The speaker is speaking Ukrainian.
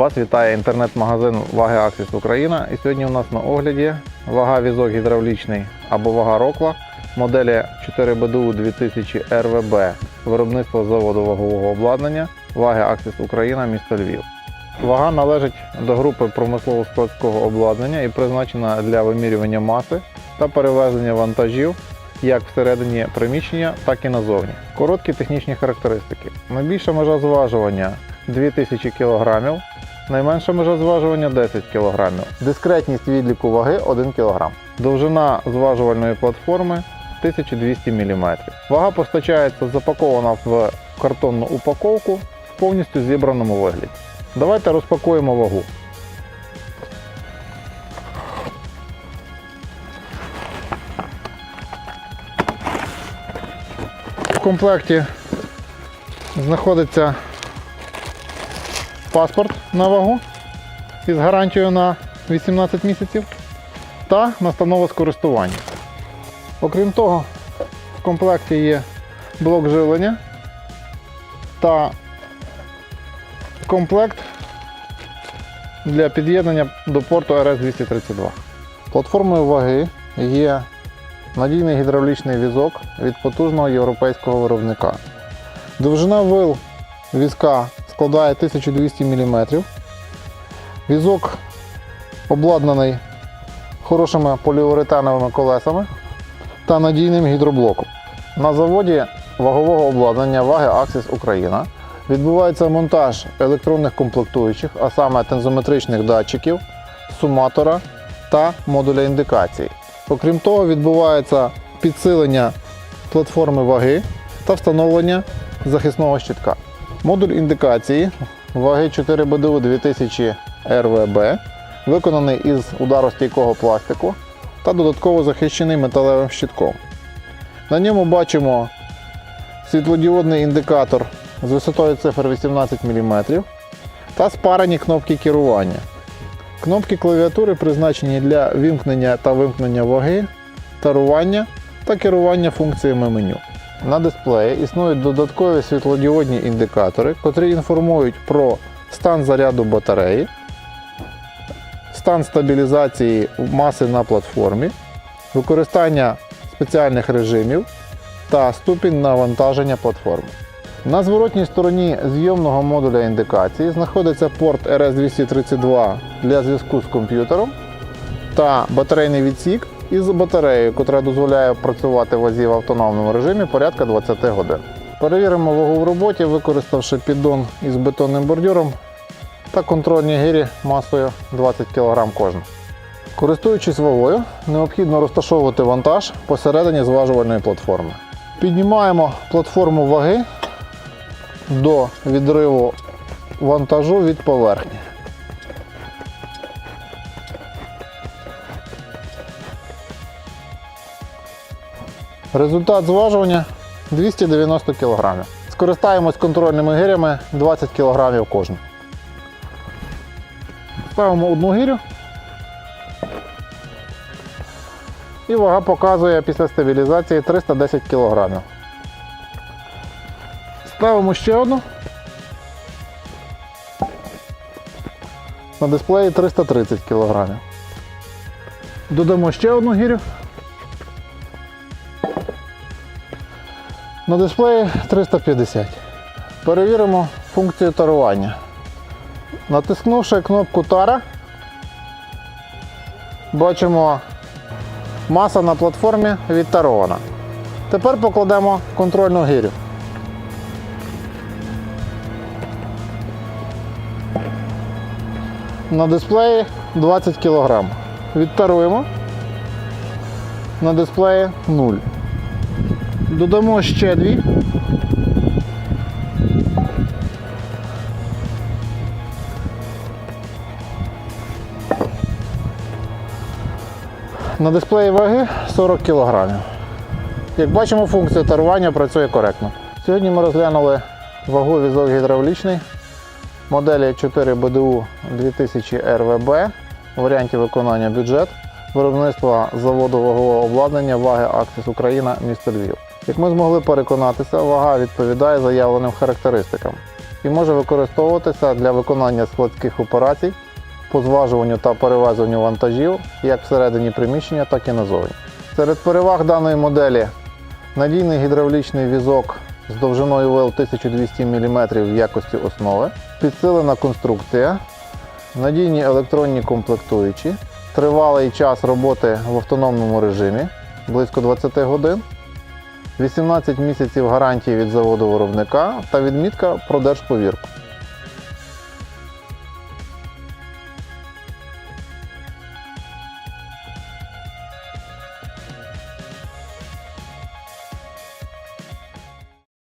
Вас вітає інтернет-магазин Ваги Аксіс Україна. І сьогодні у нас на огляді вага візок гідравлічний або вага Рокла моделі 4BDU 2000 РВБ виробництво заводу вагового обладнання Ваги Аксіс Україна, місто Львів. Вага належить до групи промислово-складського обладнання і призначена для вимірювання маси та перевезення вантажів як всередині приміщення, так і назовні. Короткі технічні характеристики. Найбільша межа зважування 2000 кг, найменша межа зважування 10 кг. Дискретність відліку ваги 1 кг. Довжина зважувальної платформи 1200 мм. Вага постачається запакована в картонну упаковку в повністю зібраному вигляді. Давайте розпакуємо вагу. В комплекті знаходиться паспорт на вагу із гарантією на 18 місяців та настанова з користування. Окрім того, в комплекті є блок живлення та комплект для під'єднання до порту RS-232. Платформою ваги є надійний гідравлічний візок від потужного європейського виробника. Довжина вил візка складає 1200 мм. Візок обладнаний хорошими поліуретановими колесами та надійним гідроблоком. На заводі вагового обладнання ваги Axis Україна відбувається монтаж електронних комплектуючих, а саме тензометричних датчиків, суматора та модуля індикації. Окрім того, відбувається підсилення платформи ваги та встановлення захисного щитка. Модуль індикації ваги 4BDU 2000 РВБ виконаний із ударостійкого пластику та додатково захищений металевим щитком. На ньому бачимо світлодіодний індикатор з висотою цифр 18 мм та спарені кнопки керування. Кнопки клавіатури призначені для вимкнення та вимкнення ваги, тарування та керування функціями меню. На дисплеї існують додаткові світлодіодні індикатори, котрі інформують про стан заряду батареї, стан стабілізації маси на платформі, використання спеціальних режимів та ступінь навантаження платформи. На зворотній стороні зйомного модуля індикації знаходиться порт RS232 для зв'язку з комп'ютером та батарейний відсік із батареєю, яка дозволяє працювати вазі в автономному режимі порядка 20 годин. Перевіримо вагу в роботі, використавши піддон із бетонним бордюром та контрольні гирі масою 20 кг кожна. Користуючись вагою, необхідно розташовувати вантаж посередині зважувальної платформи. Піднімаємо платформу ваги до відриву вантажу від поверхні. Результат зважування 290 кг. Скористаємось контрольними гирями 20 кг кожен. Ставимо одну гирю. І вага показує після стабілізації 310 кг. Ставимо ще одну. На дисплеї 330 кг. Додамо ще одну гірю. На дисплеї 350. Перевіримо функцію тарування. Натиснувши кнопку Тара, бачимо маса на платформі відтарована. Тепер покладемо контрольну гирю. На дисплеї 20 кг. Відтаруємо. На дисплеї 0. Додамо ще дві. На дисплеї ваги 40 кг. Як бачимо, функція тарування працює коректно. Сьогодні ми розглянули вагу візок гідравлічний моделі 4BDU 2000 РВБ в варіанті виконання бюджет виробництва заводу вагового обладнання Ваги Аксіс Україна, місто Львів. Як ми змогли переконатися, вага відповідає заявленим характеристикам. і може використовуватися для виконання складських операцій по зважуванню та перевезенню вантажів як всередині приміщення, так і назовні. Серед переваг даної моделі надійний гідравлічний візок з довжиною вил 1200 мм в якості основи, підсилена конструкція, надійні електронні комплектуючі, тривалий час роботи в автономному режимі близько 20 годин, 18 місяців гарантії від заводу виробника та відмітка про держповірку.